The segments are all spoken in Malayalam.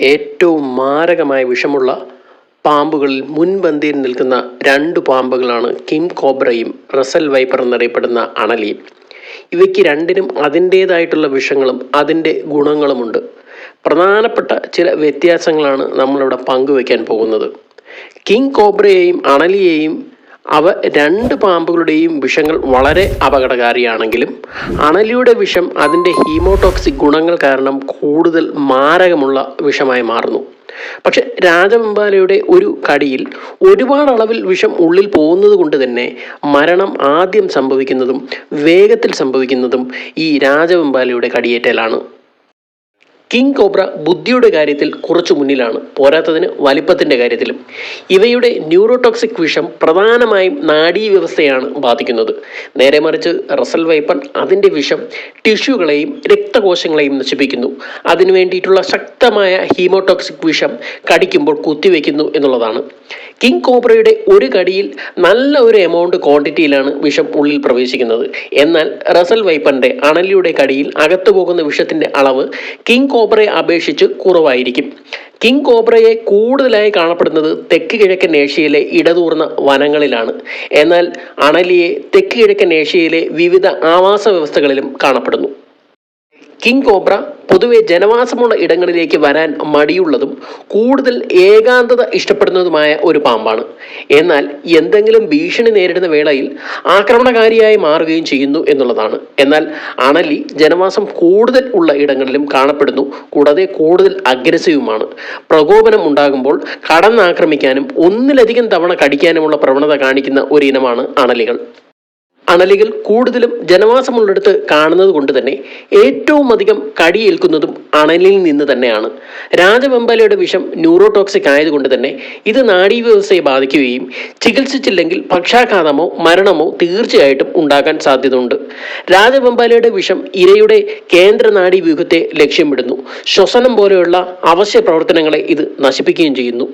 ഏറ്റവും മാരകമായ വിഷമുള്ള പാമ്പുകളിൽ മുൻപന്തിയിൽ നിൽക്കുന്ന രണ്ട് പാമ്പുകളാണ് കിം കോബ്രയും റസൽ വൈപ്പർ എന്നറിയപ്പെടുന്ന അണലിയും. ഇവയ്ക്ക് രണ്ടിനും അതിന്റേതായിട്ടുള്ള വിഷങ്ങളും അതിന്റെ ഗുണങ്ങളുമുണ്ട്. പ്രധാനപ്പെട്ട ചില വ്യത്യാസങ്ങളാണ് നമ്മളിവിടെ പങ്കുവയ്ക്കാൻ പോകുന്നത്. കിങ് കോബ്രയെയും അണലിയെയും അവ രണ്ട് പാമ്പുകളുടെയും വിഷങ്ങൾ വളരെ അപകടകാരിയാണെങ്കിലും അണലിയുടെ വിഷം അതിന്റെ ഹീമോടോക്സിക് ഗുണങ്ങൾ കാരണം കൂടുതൽ മാരകമുള്ള വിഷമായി മാറുന്നു. പക്ഷെ രാജവെമ്പാലയുടെ ഒരു കടിയിൽ ഒരുപാട് അളവിൽ വിഷം ഉള്ളിൽ പോകുന്നത് കൊണ്ട് തന്നെ മരണം ആദ്യം സംഭവിക്കുന്നതും വേഗത്തിൽ സംഭവിക്കുന്നതും ഈ രാജവെമ്പാലയുടെ കടിയേറ്റലാണ്. കിങ് കോബ്ര ബുദ്ധിയുടെ കാര്യത്തിൽ കുറച്ചു മുന്നിലാണ് പോരാത്തതിന് വലിപ്പത്തിന്റെ കാര്യത്തിലും. ഇവയുടെ ന്യൂറോടോക്സിക് വിഷം പ്രധാനമായും നാഡീവ്യവസ്ഥയാണ് ബാധിക്കുന്നത്. നേരെ മറിച്ച് റസൽ വൈപ്പൺ അതിന്റെ വിഷം ടിഷ്യൂകളെയും രക്തകോശങ്ങളെയും നശിപ്പിക്കുന്നു. അതിനു വേണ്ടിയിട്ടുള്ള ശക്തമായ ഹീമോടോക്സിക് വിഷം കടിക്കുമ്പോൾ കുത്തിവെക്കുന്നു എന്നുള്ളതാണ്. കിങ് കോബ്രയുടെ ഒരു കടിയിൽ നല്ല ഒരു എമൗണ്ട് ക്വാണ്ടിറ്റിയിലാണ് വിഷം ഉള്ളിൽ പ്രവേശിക്കുന്നത്. എന്നാൽ റസൽ വൈപ്പന്റെ അണലിയുടെ കടിയിൽ അകത്തു പോകുന്ന വിഷത്തിന്റെ അളവ് കിങ് കോബ്രയെ അപേക്ഷിച്ച് കുറവായിരിക്കും. കിങ് കോബ്രയെ കൂടുതലായി കാണപ്പെടുന്നത് തെക്ക് കിഴക്കൻ ഏഷ്യയിലെ ഇടതൂർന്ന വനങ്ങളിലാണ്. എന്നാൽ അണലിയെ തെക്ക് കിഴക്കൻ ഏഷ്യയിലെ വിവിധ ആവാസ വ്യവസ്ഥകളിലും കാണപ്പെടുന്നു. കിങ് കോബ്ര പൊതുവെ ജനവാസമുള്ള ഇടങ്ങളിലേക്ക് വരാൻ മടിയുള്ളതും കൂടുതൽ ഏകാന്തത ഇഷ്ടപ്പെടുന്നതുമായ ഒരു പാമ്പാണ്. എന്നാൽ എന്തെങ്കിലും ഭീഷണി നേരിടുന്ന വേളയിൽ ആക്രമണകാരിയായി മാറുകയും ചെയ്യുന്നു എന്നുള്ളതാണ്. എന്നാൽ അണലി ജനവാസം കൂടുതൽ ഉള്ള ഇടങ്ങളിലും കാണപ്പെടുന്നു കൂടാതെ കൂടുതൽ അഗ്രസീവുമാണ്. പ്രകോപനം ഉണ്ടാകുമ്പോൾ കടന്നാക്രമിക്കാനും ഒന്നിലധികം തവണ കടിക്കാനുമുള്ള പ്രവണത കാണിക്കുന്ന ഒരു ഇനമാണ് അണലികൾ. അണലികൾ കൂടുതലും ജനവാസമുള്ളിടത്ത് കാണുന്നത് കൊണ്ട് തന്നെ ഏറ്റവും അധികം കടിയേൽക്കുന്നതും അണലിൽ നിന്ന് തന്നെയാണ്. രാജവെമ്പാലയുടെ വിഷം ന്യൂറോടോക്സിക് ആയതുകൊണ്ട് തന്നെ ഇത് നാഡീവ്യവസ്ഥയെ ബാധിക്കുകയും ചികിത്സിച്ചില്ലെങ്കിൽ പക്ഷാഘാതമോ മരണമോ തീർച്ചയായിട്ടും ഉണ്ടാകാൻ സാധ്യതയുണ്ട്. രാജവെമ്പാലയുടെ വിഷം ഇരയുടെ കേന്ദ്ര നാഡീവ്യൂഹത്തെ ലക്ഷ്യമിടുന്നു. ശ്വസനം പോലെയുള്ള അവശ്യ പ്രവർത്തനങ്ങളെ ഇത് നശിപ്പിക്കുകയും ചെയ്യുന്നു.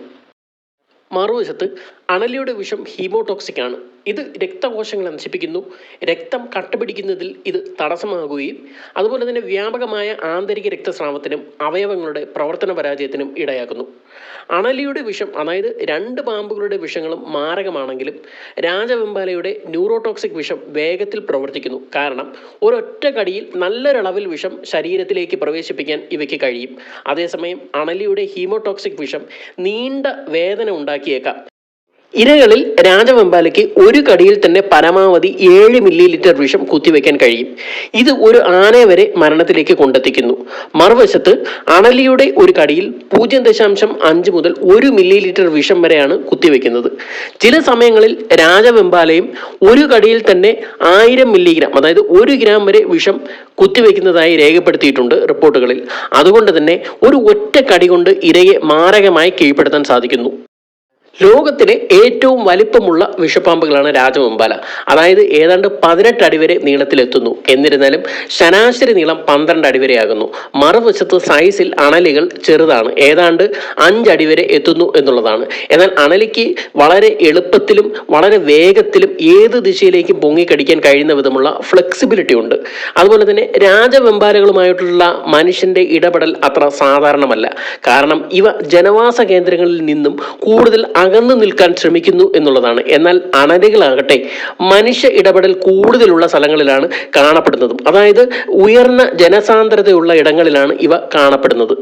മറുവശത്ത് അണലിയുടെ വിഷം ഹീമോടോക്സിക് ആണ്. ഇത് രക്തകോശങ്ങളെ നശിപ്പിക്കുന്നു. രക്തം കട്ടപിടിക്കുന്നതിൽ ഇത് തടസ്സമാകുകയും അതുപോലെ തന്നെ വ്യാപകമായ ആന്തരിക രക്തസ്രാവത്തിനും അവയവങ്ങളുടെ പ്രവർത്തന പരാജയത്തിനും ഇടയാക്കുന്നു. അണലിയുടെ വിഷം അതായത് രണ്ട് പാമ്പുകളുടെ വിഷങ്ങളും മാരകമാണെങ്കിലും രാജവെമ്പാലയുടെ ന്യൂറോടോക്സിക് വിഷം വേഗത്തിൽ പ്രവർത്തിക്കുന്നു. കാരണം ഒരൊറ്റ കടിയിൽ നല്ലൊരളവിൽ വിഷം ശരീരത്തിലേക്ക് പ്രവേശിപ്പിക്കാൻ ഇവയ്ക്ക് കഴിയും. അതേസമയം അണലിയുടെ ഹീമോടോക്സിക് വിഷം നീണ്ട വേദന ഉണ്ടാക്കിയേക്കാം. ഇരകളിൽ രാജവെമ്പാലയ്ക്ക് ഒരു കടിയിൽ തന്നെ പരമാവധി ഏഴ് മില്ലി ലിറ്റർ വിഷം കുത്തിവെക്കാൻ കഴിയും. ഇത് ഒരു ആനയെ വരെ മരണത്തിലേക്ക് കൊണ്ടെത്തിക്കുന്നു. മറുവശത്ത് അണലിയുടെ ഒരു കടിയിൽ പൂജ്യം ദശാംശം അഞ്ച് മുതൽ ഒരു മില്ലി ലിറ്റർ വിഷം വരെയാണ് കുത്തിവെക്കുന്നത്. ചില സമയങ്ങളിൽ രാജവെമ്പാലയും ഒരു കടിയിൽ തന്നെ ആയിരം മില്ലിഗ്രാം അതായത് ഒരു ഗ്രാം വരെ വിഷം കുത്തിവെക്കുന്നതായി രേഖപ്പെടുത്തിയിട്ടുണ്ട് റിപ്പോർട്ടുകളിൽ. അതുകൊണ്ട് തന്നെ ഒരു ഒറ്റ കടി കൊണ്ട് ഇരയെ മാരകമായി കീഴ്പ്പെടുത്താൻ സാധിക്കുന്നു. ലോകത്തിലെ ഏറ്റവും വലിപ്പമുള്ള വിഷപ്പാമ്പുകളാണ് രാജവെമ്പാല. അതായത് ഏതാണ്ട് പതിനെട്ട് അടി വരെ നീളത്തിലെത്തുന്നു. എന്നിരുന്നാലും ശരാശരി നീളം പന്ത്രണ്ട് അടി വരെയാകുന്നു. മറുവശത്ത് സൈസിൽ അണലികൾ ചെറുതാണ്. ഏതാണ്ട് അഞ്ചടി വരെ എത്തുന്നു എന്നുള്ളതാണ്. എന്നാൽ അണലിക്ക് വളരെ എളുപ്പത്തിലും വളരെ വേഗത്തിലും ഏത് ദിശയിലേക്കും പൊങ്ങിക്കടിക്കാൻ കഴിയുന്ന വിധമുള്ള ഫ്ലെക്സിബിലിറ്റി ഉണ്ട്. അതുപോലെ തന്നെ രാജവെമ്പാലകളുമായിട്ടുള്ള മനുഷ്യന്റെ ഇടപെടൽ അത്ര സാധാരണമല്ല. കാരണം ഇവ ജനവാസ കേന്ദ്രങ്ങളിൽ നിന്നും കൂടുതൽ അകന്നു നിൽക്കാൻ ശ്രമിക്കുന്നു എന്നുള്ളതാണ്. എന്നാൽ അണലുകളാകട്ടെ മനുഷ്യ ഇടപെടൽ കൂടുതലുള്ള സ്ഥലങ്ങളിലാണ് കാണപ്പെടുന്നതും. അതായത് ഉയർന്ന ജനസാന്ദ്രതയുള്ള ഇടങ്ങളിലാണ് ഇവ കാണപ്പെടുന്നത്.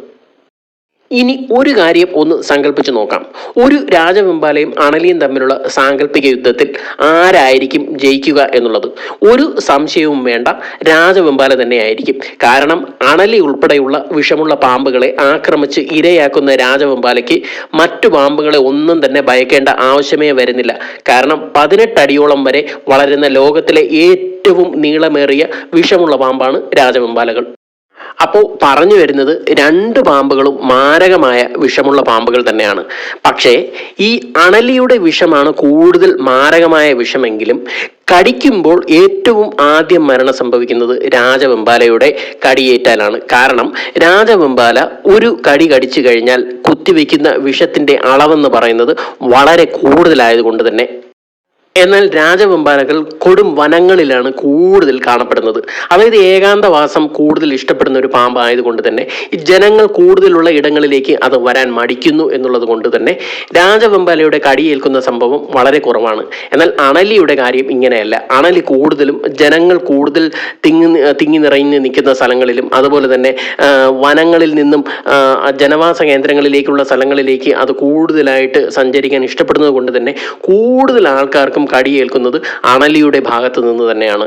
ഇനി ഒരു കാര്യം ഒന്ന് സങ്കല്പിച്ചു നോക്കാം. ഒരു രാജവെമ്പാലയും അണലിയും തമ്മിലുള്ള സാങ്കല്പിക യുദ്ധത്തിൽ ആരായിരിക്കും ജയിക്കുക എന്നുള്ളത്? ഒരു സംശയവും വേണ്ട. രാജവെമ്പാല തന്നെയായിരിക്കും. കാരണം അണലി ഉൾപ്പെടെയുള്ള വിഷമുള്ള പാമ്പുകളെ ആക്രമിച്ച് ഇരയാക്കുന്ന രാജവെമ്പാലയ്ക്ക് മറ്റു പാമ്പുകളെ ഒന്നും തന്നെ ഭയക്കേണ്ട ആവശ്യമേ വരുന്നില്ല. കാരണം പതിനെട്ടടിയോളം വരെ വളരുന്ന ലോകത്തിലെ ഏറ്റവും നീളമേറിയ വിഷമുള്ള പാമ്പാണ് രാജവെമ്പാലകൾ. അപ്പോൾ പറഞ്ഞു വരുന്നത് രണ്ട് പാമ്പുകളും മാരകമായ വിഷമുള്ള പാമ്പുകൾ തന്നെയാണ്. പക്ഷേ ഈ അണലിയുടെ വിഷമാണ് കൂടുതൽ മാരകമായ വിഷമെങ്കിലും കടിക്കുമ്പോൾ ഏറ്റവും ആദ്യം മരണം സംഭവിക്കുന്നത് രാജവെമ്പാലയുടെ കടിയേറ്റാലാണ്. കാരണം രാജവെമ്പാല ഒരു കടി കടിച്ചു കഴിഞ്ഞാൽ കുത്തിവെക്കുന്ന വിഷത്തിന്റെ അളവെന്ന് പറയുന്നത് വളരെ കൂടുതലായതുകൊണ്ട് തന്നെ എന്നാൽ രാജവെമ്പാലകൾ കൊടും വനങ്ങളിലാണ് കൂടുതൽ കാണപ്പെടുന്നത്. അതായത് ഏകാന്തവാസം കൂടുതൽ ഇഷ്ടപ്പെടുന്ന ഒരു പാമ്പ് ആയതുകൊണ്ട് തന്നെ ജനങ്ങൾ കൂടുതലുള്ള ഇടങ്ങളിലേക്ക് അത് വരാൻ മടിക്കുന്നു എന്നുള്ളത് കൊണ്ട് തന്നെ രാജവെമ്പാലയുടെ കടിയേൽക്കുന്ന സംഭവം വളരെ കുറവാണ്. എന്നാൽ അണലിയുടെ കാര്യം ഇങ്ങനെയല്ല. അണലി കൂടുതലും ജനങ്ങൾ കൂടുതൽ തിങ്ങി തിങ്ങി നിറഞ്ഞ് നിൽക്കുന്ന സ്ഥലങ്ങളിലും അതുപോലെ തന്നെ വനങ്ങളിൽ നിന്നും ജനവാസ കേന്ദ്രങ്ങളിലേക്കുള്ള സ്ഥലങ്ങളിലേക്ക് അത് കൂടുതലായിട്ട് സഞ്ചരിക്കാൻ ഇഷ്ടപ്പെടുന്നത് കൊണ്ട് തന്നെ കൂടുതൽ ആൾക്കാർക്കും കടിയേൽക്കുന്നത് അണലിയുടെ ഭാഗത്ത് നിന്ന് തന്നെയാണ്.